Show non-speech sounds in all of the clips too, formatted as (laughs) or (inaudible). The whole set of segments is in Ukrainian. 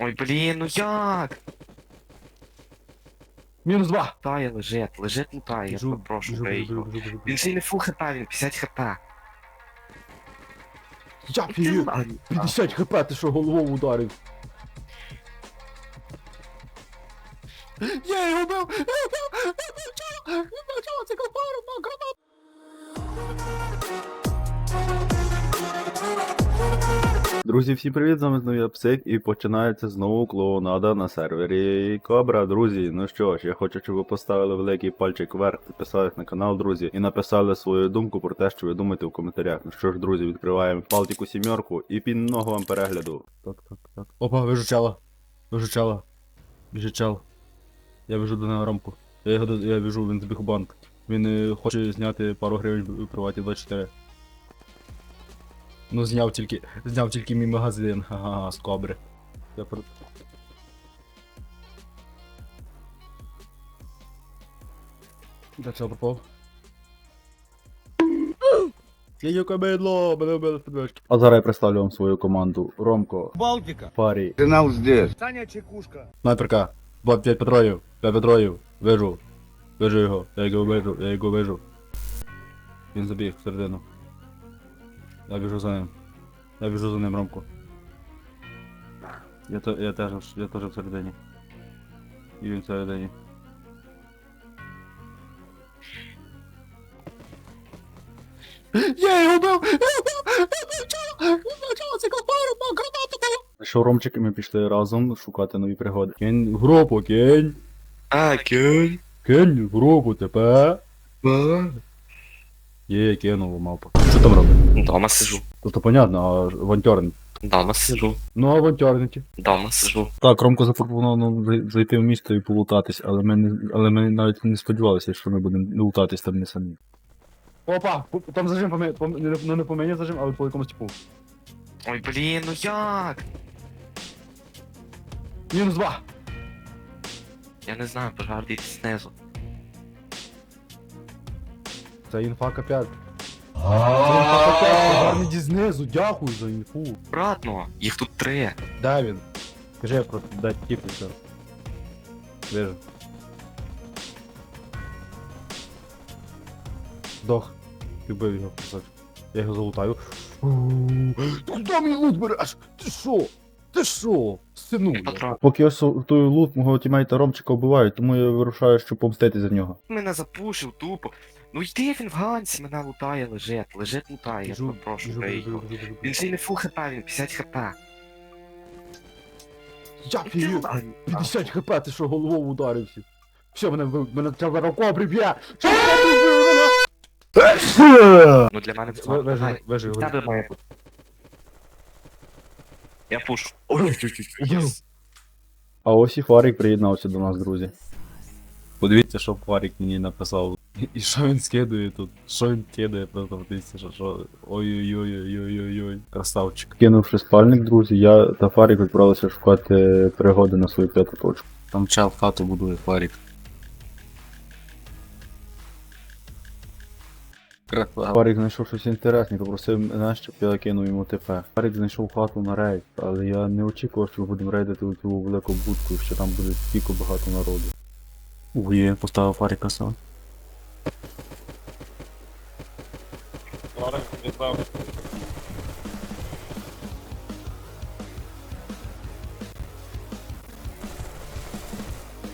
Ой, блін, ну як? Мінус два. Лутає, лежить, лежить лутає, я Біжу, попрошу біжу, бей біжу, його. біжу, біжу, Він біжу. ще й не фул хп, він 50 хп. Я пію. 50 хп, ти що головою ударив? Я його бив! Я бив! Я бив! Я бив! Друзі, всім привіт, з вами знову я Псик, і починається знову клоунада на сервері Кобра, друзі. Ну що ж, я хочу, щоб ви поставили великий пальчик вверх, підписались на канал, друзі, і написали свою думку про те, що ви думаєте в коментарях. Ну що ж, друзі, відкриваємо Балтику сімерку і пінного вам перегляду. Так, так, так. Опа, вижу чела. Вижу чела. Біжить чел. Я біжу до нього рамку. Я його я біжу, він збіг банк. Він е, хоче зняти пару гривень в приваті 24. Ну зняв тільки. Зняв тільки мій магазин, ага, з кобри. Я про... Де чел пропав? Яке бедло, мене вбили з підвешки. А зараз я представлю вам свою команду. Ромко, Балтика. Парі, Финал здесь. Саня Чекушка. Снайперка. 5 патронів. 5 патронів. Вижу. Вижу його. Я його вижу. Я його вижу. Він забіг всередину. Я біжу за ним. Я біжу за ним, Ромку. Я, то, я теж я теж всередині. І він всередині. Я його бив! Що Ромчик і ми пішли разом шукати нові пригоди. Кінь в групу, кінь! А, кюнь. Кинь в групу тепер. Є, кинув мавпа. Що там робить? Дома сижу. Тобто понятно, а авантюрник. Дома сижу. Ну, авантюрники. Дома сижу. Так, Ромко запропонував нам зайти в місто і полутатись, але ми, не, але ми навіть не сподівалися, що ми будемо лутатись там не самі. Опа! Там зажим по, по не, не по мені зажим, але по якомусь типу. Ой, блін, ну як? Мінус два! Я не знаю, пожар десь знизу. Це інфа К5. Це інфа К5, гарний знизу, дякую за інфу. Обратно, їх тут три. Де він? Скажи про де тіп і все. Вижу. Дох. Любив його красавчик. Я його залутаю. Ти куди мій лут береш? Ти що? Ти що? Сину. Поки я сортую лут, мого тімейта Ромчика вбивають, тому я вирушаю, щоб помстити за нього. Мене запушив тупо. Ну йди він в ганці, мене лутає, лежить, лежить лутає, я попрошу бей його. Він й не фул хп, він 50 хп. Я пію. 50 хп, ти що головою ударився? Все, мене ви- мене треба руко приб'є! Що мене приб'є мене? Ну для мене це В тебе має бути. Я пушу. А ось і Фарік приєднався до нас, друзі. Подивіться, що Фарік мені написав. І що він скидує тут? Що він кидає, просто подивіться, що що. Ой-ой-ой-ой-ой-ой. Красавчик. Кинувши спальник, друзі, я та Фарік відправилися шукати пригоди на свою п'яту точку. Там чел хату будує Фарік. Фарік знайшов щось інтересне, попросив мене, щоб я кинув йому ТП. Фарік знайшов хату на рейд, але я не очікував, що ми будемо рейдити у цю велику будку, що там буде стільки багато народу. Ує, поставив Фаріка сам.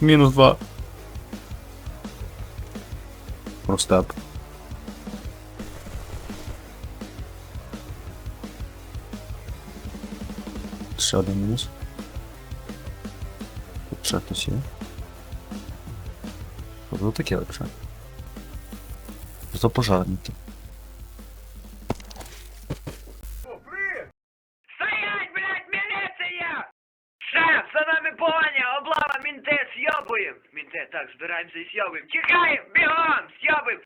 Мінус два. Простеп. Ще один мінус. Тут ще хтось є. Що це таке вообще? Що за пожарники? Стоять, блядь, милиция! Шеф, за нами погоня, облава, мінти, съебуем! Мінти, так, збираємося і съебуем. Тікаємо, бігом, съебуем!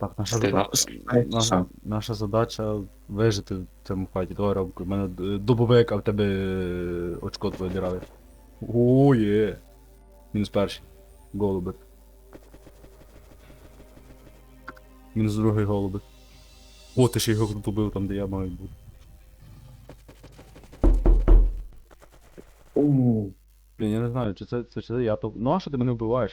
Так, наша, Ти зада... на- наша, наша задача вижити в цьому файті. Давай, Ромко, в мене е, дубовик, а в тебе е, очко твоє діраве. О, є. Мінус перший. Голубик. Мінус другий голубик. О, ти ще його добив там, де я маю бути. Блін, я не знаю, чи це, це, чи це я то. Ну а що ти мене вбиваєш?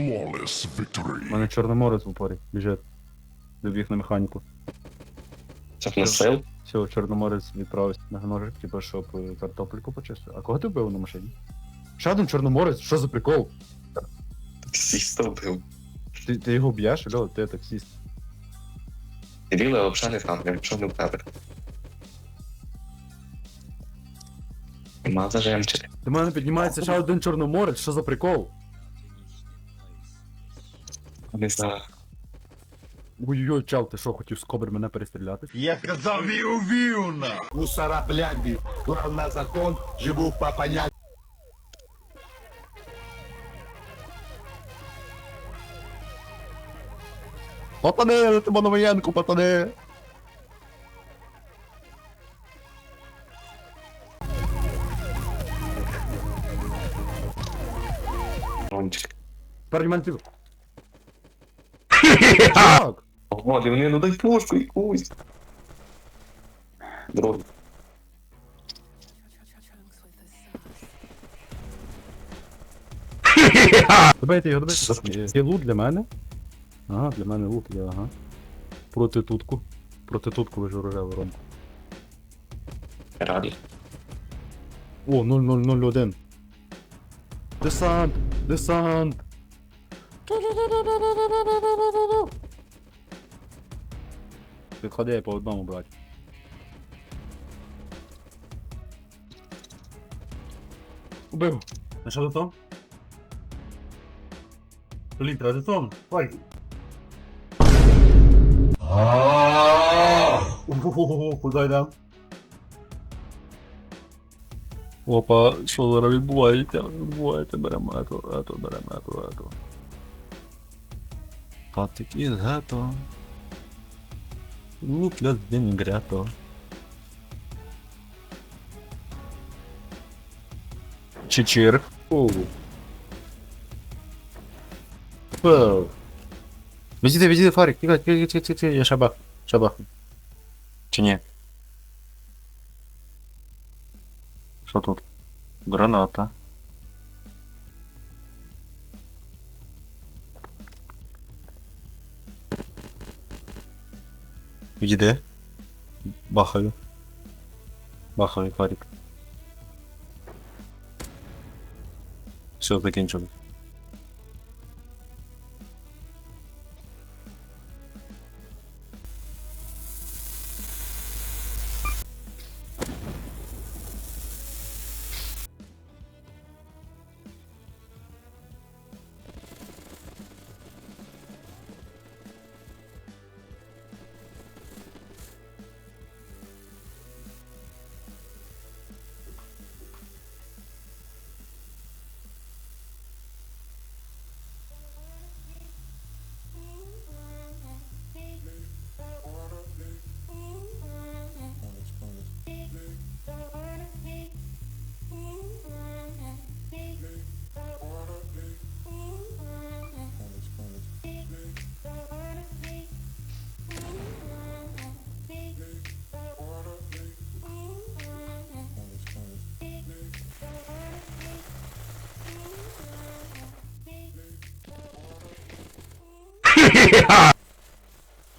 Flawless victory. У мене чорноморець в упорі біжить. Добіг на механіку. Це не сил? Все, чорноморець відправився на ножик, типу, щоб е, картопельку почистити. А кого ти вбив на машині? Ще один чорноморець, що за прикол? Таксіста вбив. Ти, ти його б'єш, Льо, ти таксіст. Кирило взагалі не там, якщо не в тебе. Нема зажемчик. До мене піднімається ще один чорноморець, що за прикол? Не знаю. Ой-ой-ой, чел, ти що, хотів з кобри мене перестріляти? Я сказав вів-вів на. Мусора блядь, Глав на закон, живу по понятию. Пацани, ти на воєнку, пацани. Рончик. Тепер мене. Чувак! Ого, дивни, ну дай пушку якусь. Другий. (laughs) Добейте його, добейте. Є лут для мене? Ага, для мене лут є, ага. Протитутку. Протитутку вижу рожеву ромку. Радий. О, 0001. Десант! Десант! Підходи по одному, брать. Убив. А що то? Літра детон. Ой. Ого, куди йдем? Опа, що зараз відбувається? Відбувається, беремо ето, ето, беремо ето, ето. Патик із гето. Лупля день грято. Чечир. Оу. Оу. Відійди, відійди, Фарик, тікай, тікай, тікай, тікай, я шабах, шабах. Чи ні? Що тут? Граната. Відійди. Бахаю. Бахаю, Фарик. Все, закінчили. (laughs) yeah.